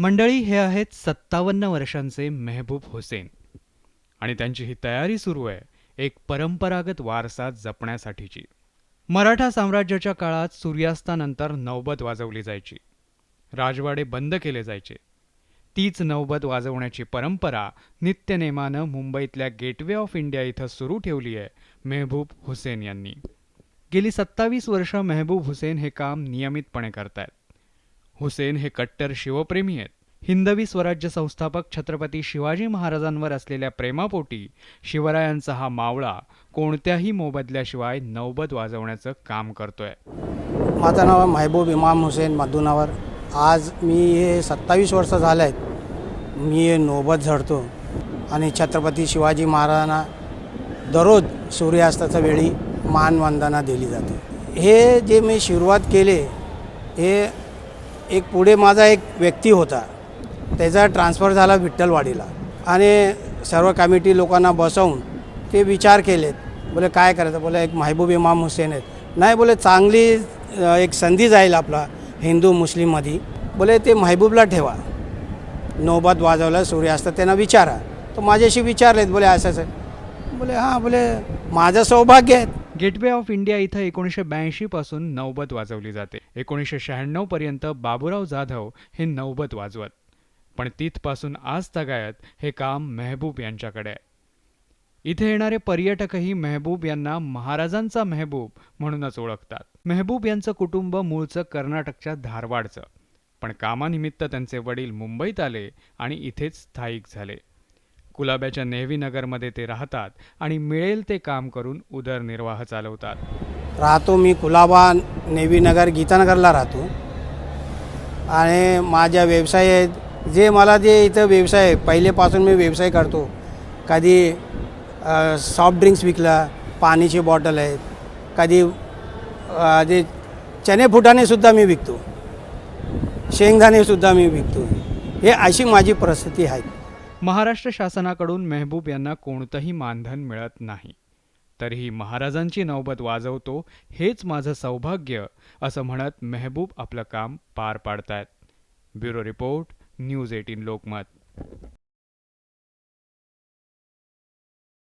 मंडळी हे आहेत सत्तावन्न वर्षांचे मेहबूब हुसेन. आणि त्यांची ही तयारी सुरू आहे एक परंपरागत वारसा जपण्यासाठीची. मराठा साम्राज्याच्या काळात सूर्यास्तानंतर नौबत वाजवली जायची. राजवाडे बंद केले जायचे. तीच नौबत वाजवण्याची परंपरा नित्यनेमानं मुंबईतल्या गेटवे ऑफ इंडिया इथं सुरू ठेवली आहे मेहबूब हुसेन यांनी. गेली सत्तावीस वर्ष मेहबूब हुसेन हे काम नियमितपणे करतायत. हुसेन हे कट्टर शिवप्रेमी आहेत. हिंदवी स्वराज्य संस्थापक छत्रपती शिवाजी महाराजांवर असलेल्या प्रेमापोटी शिवरायांचा हा मावळा कोणत्याही मोबदल्याशिवाय नौबत वाजवण्याचं काम करतोय. माझं नाव महबूब इमाम हुसेन मधुनावर आज मी हे सत्तावीस वर्ष झाले आहेत मी हे नौबत झडतो. आणि छत्रपती शिवाजी महाराजांना दररोज सूर्यास्ताच्या वेळी मानवंदना दिली जाते. हे जे मी सुरुवात केले हे एक पुढे माझा एक व्यक्ती होता. त्याचा ट्रान्सफर झाला विठ्ठलवाडीला. आणि सर्व कमिटी लोकांना बसवून ते विचार केलेत. बोले काय करायचं? बोले एक महबूब इमाम हुसेन आहेत. नाही बोले चांगली एक संधी जाईल आपला हिंदू मुस्लिममध्ये बोले ते महबूबला ठेवा. नौबत वाजवला सूर्यास्त त्यांना विचारा. तर माझ्याशी विचारलेत बोले असं असं. बोले हां बोले माझं सौभाग्य आहे. गेटवे ऑफ इंडिया इथं एकोणीसशे ब्याऐंशी पासून नौबत वाजवली जाते. एकोणीसशे शहाण्णवपर्यंत बाबूराव जाधव हे नौबत वाजवत. पण तिथपासून आज तगायत हे काम मेहबूब यांच्याकडे आहे. इथे येणारे पर्यटकही मेहबूब यांना महाराजांचा मेहबूब म्हणूनच ओळखतात. मेहबूब यांचं कुटुंब मूळचं कर्नाटकच्या धारवाडचं. पण कामानिमित्त त्यांचे वडील मुंबईत आले आणि इथेच स्थायिक झाले. कुलाब्याच्या नेव्ही नगरमध्ये ते राहतात आणि मिळेल ते काम करून उदरनिर्वाह चालवतात. राहतो मी कुलाबा नेवीनगर गीतानगरला राहतो. आणि माझ्या व्यवसाय आहेत जे मला जे इथं व्यवसाय आहे पहिलेपासून मी व्यवसाय करतो. कधी सॉफ्ट ड्रिंक्स विकला पाणीची बॉटल आहेत कधी जे चणे फुटाणेसुद्धा मी विकतो. शेंगदाणेसुद्धा मी विकतो. हे अशी माझी परिस्थिती आहे. महाराष्ट्र शासनाकडून मेहबूब यांना कोणतंही मानधन मिळत नाही. तरीही महाराजांची नौबत वाजवतो हेच माझं सौभाग्य असं म्हणत मेहबूब आपलं काम पार पाडतायत. Bureau report news eighteen Lokmat.